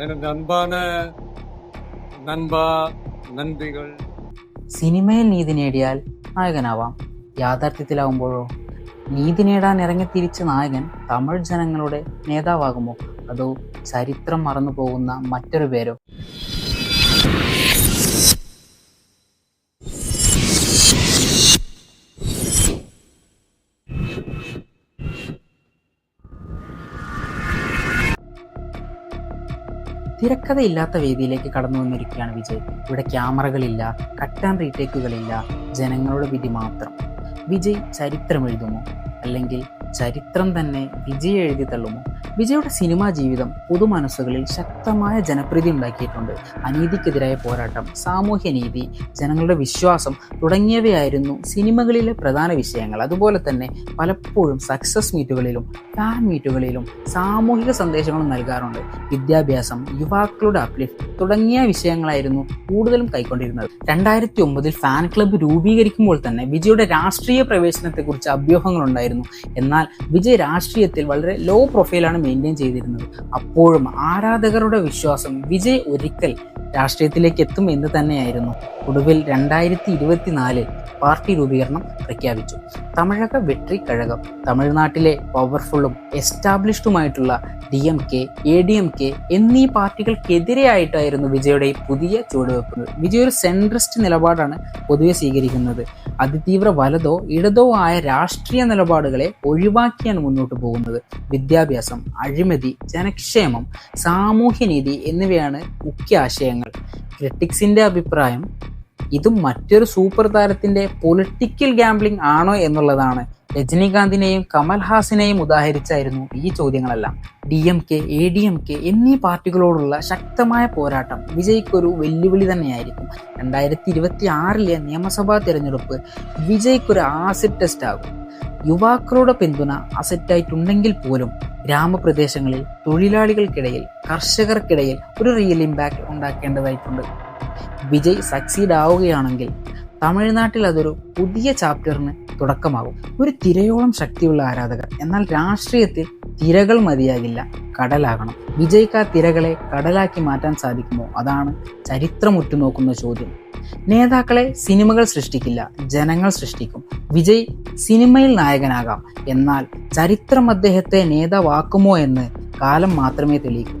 எனது அன்பான நண்பா நன்றிகள் സിനിമയിൽ നീതി നേടിയാൽ നായകനാവാം യാഥാർത്ഥ്യത്തിലാവുമ്പോഴോ നീതി നേടാൻ ഇറങ്ങി തിരിച്ച നായകൻ തമിഴ് ജനങ്ങളുടെ നേതാവാകുമോ അതോ ചരിത്രം മറന്നു പോകുന്ന മറ്റൊരു പേരോ തിരക്കഥയില്ലാത്ത വേദിയിലേക്ക് കടന്നു വന്നിരിക്കുകയാണ് വിജയ്. ഇവിടെ ക്യാമറകളില്ല കട്ട് ആൻഡ് റീടേക്കുകളില്ല ജനങ്ങളുടെ വിധി മാത്രം. വിജയ് ചരിത്രം എഴുതുമോ? അല്ലെങ്കിൽ ചരിത്രം തന്നെ വിജയ് എഴുതി തള്ളുമോ? വിജയുടെ സിനിമാ ജീവിതം പൊതുമനസ്സുകളിൽ ശക്തമായ ജനപ്രീതി ഉണ്ടാക്കിയിട്ടുണ്ട്. അനീതിക്കെതിരായ പോരാട്ടം സാമൂഹ്യ നീതി ജനങ്ങളുടെ വിശ്വാസം തുടങ്ങിയവയായിരുന്നു സിനിമകളിലെ പ്രധാന വിഷയങ്ങൾ. അതുപോലെ തന്നെ പലപ്പോഴും സക്സസ് മീറ്റുകളിലും ഫാൻ മീറ്റുകളിലും സാമൂഹിക സന്ദേശങ്ങളും നൽകാറുണ്ട്. വിദ്യാഭ്യാസം യുവാക്കളുടെ അപ്ലിഫ്റ്റ് തുടങ്ങിയ വിഷയങ്ങളായിരുന്നു കൂടുതലും കൈക്കൊണ്ടിരുന്നത്. രണ്ടായിരത്തി ഒമ്പതിൽ ഫാൻ ക്ലബ്ബ് രൂപീകരിക്കുമ്പോൾ തന്നെ വിജയുടെ രാഷ്ട്രീയ പ്രവേശനത്തെക്കുറിച്ച് അഭ്യൂഹങ്ങളുണ്ടായിരുന്നു. എന്നാൽ വിജയ് രാഷ്ട്രീയത്തിൽ വളരെ ലോ പ്രൊഫൈലാണ് മെയിന്റെയിൻ ചെയ്തിരുന്നത്. അപ്പോഴും ആരാധകരുടെ വിശ്വാസം വിജയ് ഒരിക്കൽ രാഷ്ട്രീയത്തിലേക്ക് എത്തും എന്ന് തന്നെയായിരുന്നു. ഒടുവിൽ രണ്ടായിരത്തി ഇരുപത്തിനാലിൽ പാർട്ടി രൂപീകരണം പ്രഖ്യാപിച്ചു. തമിഴക വെട്രി കഴകം തമിഴ്നാട്ടിലെ പവർഫുള്ളും എസ്റ്റാബ്ലിഷ്ഡുമായിട്ടുള്ള D M K A D M K എന്നീ പാർട്ടികൾക്കെതിരെയായിട്ടായിരുന്നു വിജയുടെ പുതിയ ചുവടുവെപ്പ് വിജയ് ഒരു സെൻട്രിസ്റ്റ് നിലപാടാണ് പൊതുവെ സ്വീകരിക്കുന്നത്. അതിതീവ്ര വലതോ ഇടതോ ആയ രാഷ്ട്രീയ നിലപാടുകളെ ഒഴിവാക്കിയാണ് മുന്നോട്ട് പോകുന്നത്. വിദ്യാഭ്യാസം അഴിമതി ജനക്ഷേമം സാമൂഹ്യനീതി എന്നിവയാണ് മുഖ്യ ആശയങ്ങൾ. ക്രിട്ടിക്സിന്റെ അഭിപ്രായം ഇതും മറ്റൊരു സൂപ്പർ താരത്തിന്റെ പൊളിറ്റിക്കൽ ഗാംബ്ലിംഗ് ആണോ എന്നുള്ളതാണ് രജനീകാന്തിനെയും കമൽഹാസിനെയും ഉദാഹരിച്ചായിരുന്നു ഈ ചോദ്യങ്ങളെല്ലാം. D M K A D M K എന്നീ പാർട്ടികളോടുള്ള ശക്തമായ പോരാട്ടം വിജയ്ക്കൊരു വെല്ലുവിളി തന്നെയായിരിക്കും. രണ്ടായിരത്തി ഇരുപത്തി ആറിലെ നിയമസഭാ തിരഞ്ഞെടുപ്പ് വിജയ്ക്കൊരു ആസിഡ് ടെസ്റ്റ് ആകും. യുവാക്കളുടെ പിന്തുണ അസറ്റായിട്ടുണ്ടെങ്കിൽ പോലും ഗ്രാമപ്രദേശങ്ങളിൽ തൊഴിലാളികൾക്കിടയിൽ കർഷകർക്കിടയിൽ ഒരു റിയൽ ഇമ്പാക്റ്റ് ഉണ്ടാക്കേണ്ടതായിട്ടുണ്ട്. വിജയ് സക്സീഡ് ആവുകയാണെങ്കിൽ തമിഴ്നാട്ടിൽ അതൊരു പുതിയ ചാപ്റ്ററിന് തുടക്കമാകും. ഒരു തിരയോളം ശക്തിയുള്ള ആരാധകർ. എന്നാൽ രാഷ്ട്രീയത്തിൽ തിരകൾ മതിയാകില്ല. കടലാകണം. വിജയ്ക്ക് ആ തിരകളെ കടലാക്കി മാറ്റാൻ സാധിക്കുമോ? അതാണ് ചരിത്രം ഉറ്റുനോക്കുന്ന ചോദ്യം. നേതാക്കളെ സിനിമകൾ സൃഷ്ടിക്കില്ല ജനങ്ങൾ സൃഷ്ടിക്കും. വിജയ് സിനിമയിൽ നായകനാകാം. എന്നാൽ ചരിത്രം അദ്ദേഹത്തെ നേതാവാക്കുമോ എന്ന് കാലം മാത്രമേ തെളിയിക്കൂ